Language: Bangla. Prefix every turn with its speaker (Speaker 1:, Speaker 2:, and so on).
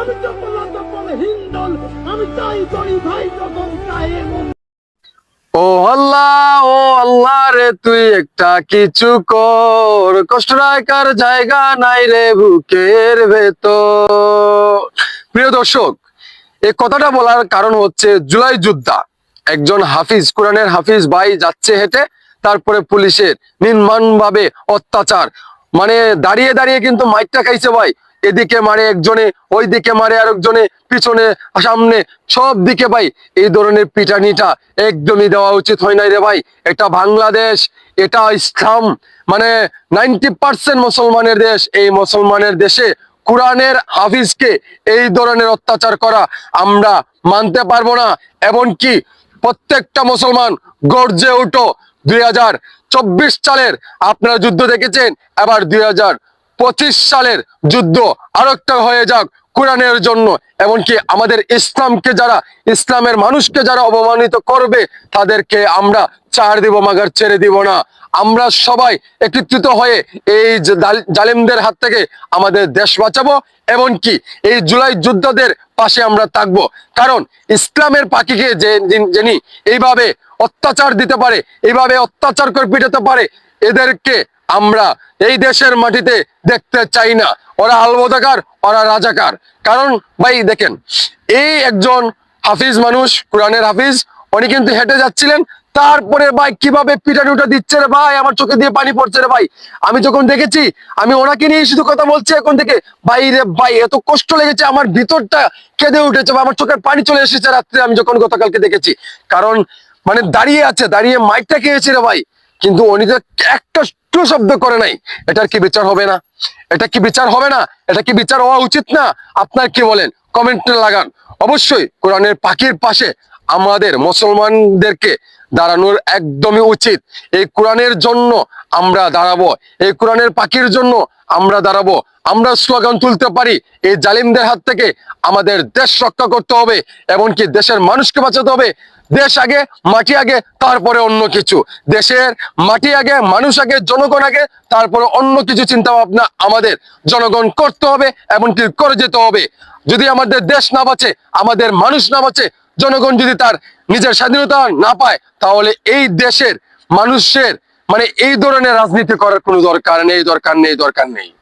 Speaker 1: আমি যখন তখন হিন্দল, আমি তাই করি ভাই যখন এবং
Speaker 2: ও আল্লাহ ও আল্লাহ রে, তুই একটা কিছু কর। কষ্ট রাখার জায়গা নাই রে বুকের ভেতর। প্রিয় দর্শক এই কথাটা বলার কারণ হচ্ছে জুলাই যোদ্ধা। একজন হাফিজ, কোরআনের হাফিজ ভাই যাচ্ছে হেঁটে, তারপরে পুলিশের নির্মাণ ভাবে অত্যাচার। মানে দাঁড়িয়ে দাঁড়িয়ে কিন্তু মাইকটা খাইছে ভাই। এদিকে মারে একজনে ওই দিকে মারে আরেকজনে, পিছনে, সামনে, সব দিকে ভাই। এই ধরনের পিটানিটা একদমই দেওয়া উচিত হয় নাই রে ভাই। এটা বাংলাদেশ, এটা ইসলাম। মানে নাইনটি পার্সেন্ট মুসলমানের দেশ, এই মুসলমানের দেশে কোরআনের হাফিজকে এই ধরনের অত্যাচার করা আমরা মানতে পারব না। এমনকি প্রত্যেকটা মুসলমান গর্জে উঠো। দুই চব্বিশ সালের আপনারা যুদ্ধ দেখেছেন, এবার দুই হাজার পঁচিশ সালের যুদ্ধ আরও একটা হয়ে যাক কোরআনের জন্য। এমনকি আমাদের ইসলামকে যারা, ইসলামের মানুষকে যারা অপমানিত করবে, তাদেরকে আমরা ছাড় দিব, মাগার ছেড়ে দিব না। আমরা সবাই একত্রিত হয়ে এই জালিমদের হাত থেকে আমাদের দেশ বাঁচাবো। এমনকি এই জুলাই যোদ্ধাদের পাশে আমরা থাকব। কারণ ইসলামের পাখিকে যে যিনি এইভাবে অত্যাচার দিতে পারে, এইভাবে অত্যাচার করে পিটাতে পারে এদেরকে আমরা এই দেশের মাটিতে দেখতে চাই না। ওরা আলবদাকার, ওরা রাজাকার। কারণ ভাই, দেখেন, এই একজন হাফিজ মানুষ, কোরআনের হাফিজ, উনি কিন্তু হেঁটে যাচ্ছিলেন। তারপরে ভাই, কীভাবে পিটানুটা দিচ্ছে রে ভাই? আমার চোখে দিয়ে পানি পড়ছে রে ভাই। আমি যখন দেখেছি, আমি ওনাকে নিয়ে শুধু কথা বলছি এখন থেকে, ভাই রে ভাই, এত কষ্ট লেগেছে, আমার ভিতরটা কেঁদে উঠেছে আমার চোখের পানি চলে এসেছে রাত্রে, আমি যখন গতকালকে দেখেছি। কারণ মানে দাঁড়িয়ে আছে, দাঁড়িয়ে মাইকটা খেয়েছে রে ভাই। কিন্তু উনি তো একটা টু শব্দ করে নাই। এটার কি বিচার হবে না? এটা কি বিচার হবে না? এটা কি বিচার হওয়া উচিত না? আপনার কি বলেন? কমেন্ট লাগান। অবশ্যই কোরআনের পাখির পাশে আমাদের মুসলমানদেরকে দাঁড়ানোর একদমই উচিত। এই কোরআনের জন্য আমরা দাঁড়াবো। এই কোরআনের পাখির জন্য আমরা দাঁড়াবো। আমরা স্লোগান তুলতে পারি। এই জালিমদের হাত থেকে আমাদের দেশ রক্ষা করতে হবে, এমনকি দেশের মানুষকে বাঁচাতে হবে। দেশ আগে, মাটি আগে, তারপরে অন্য কিছু। দেশের মাটি আগে, মানুষ আগে, জনগণ আগে, তারপরে অন্য কিছু চিন্তা ভাবনা আমাদের জনগণ করতে হবে, এমনকি করে যেতে হবে। যদি আমাদের দেশ না বাঁচে, আমাদের মানুষ না বাঁচে জনগণ যদি তার নিজের স্বাধীনতা না পায়, তাহলে এই দেশের মানুষের মানে এই ধরনের রাজনীতি করার কোনো দরকার নেই দরকার নেই দরকার নেই।